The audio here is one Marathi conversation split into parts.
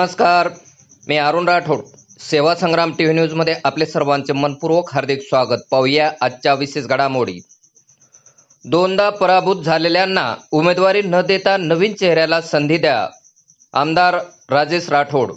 नमस्कार. मी अरुण राठोड. सेवा संग्राम टी व्ही न्यूजमध्ये आपले सर्वांचे मनपूर्वक हार्दिक स्वागत. पाहूया आजच्या विशेष घडामोडी. दोनदा पराभूत झालेल्यांना उमेदवारी न देता नवीन चेहऱ्याला संधी द्या. आमदार राजेश राठोड.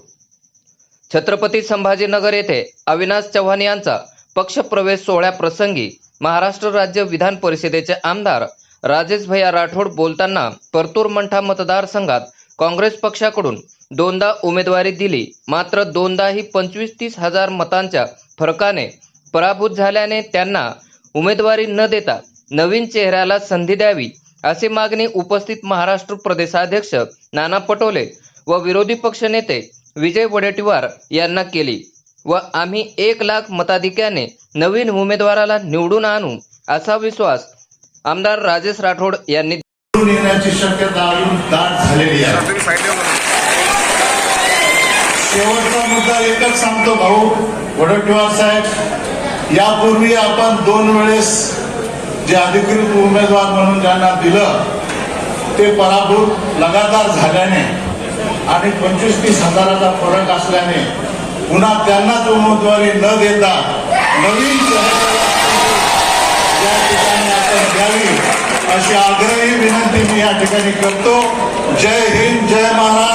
छत्रपती संभाजीनगर येथे अविनाश चव्हाण यांचा पक्षप्रवेश सोहळ्याप्रसंगी महाराष्ट्र राज्य विधान परिषदेचे आमदार राजेश भैया राठोड बोलताना परतूर मंठा मतदारसंघात काँग्रेस पक्षाकडून दोनदा उमेदवारी दिली. मात्र दोनदाही पंचवीस तीस हजार मतांच्या फरकाने पराभूत झाल्याने त्यांना उमेदवारी न देता नवीन चेहऱ्याला संधी द्यावी अशी मागणी उपस्थित महाराष्ट्र प्रदेशाध्यक्ष नाना पटोले व विरोधी पक्षनेते विजय वडेट्टीवार यांना केली व आम्ही एक लाख मताधिक्याने नवीन उमेदवाराला निवडून आणू असा विश्वास आमदार राजेश राठोड यांनी येण्याची शक्यता अजून दाट झालेली आहे. शेवटचा मुद्दा एकच सांगतो भाऊ. वडट्टीवार साहेब यापूर्वी आपण दोन वेळेस जे अधिकृत उमेदवार म्हणून ज्यांना दिलं ते पराभूत लगातार झाल्याने आणि पंचवीस तीस हजाराचा फरक असल्याने पुन्हा त्यांनाच उमेदवारी न देता नवीन या ठिकाणी आपण द्यावी अशी आग्रही विनंती मी या ठिकाणी करतो. जय हिंद जय महाराज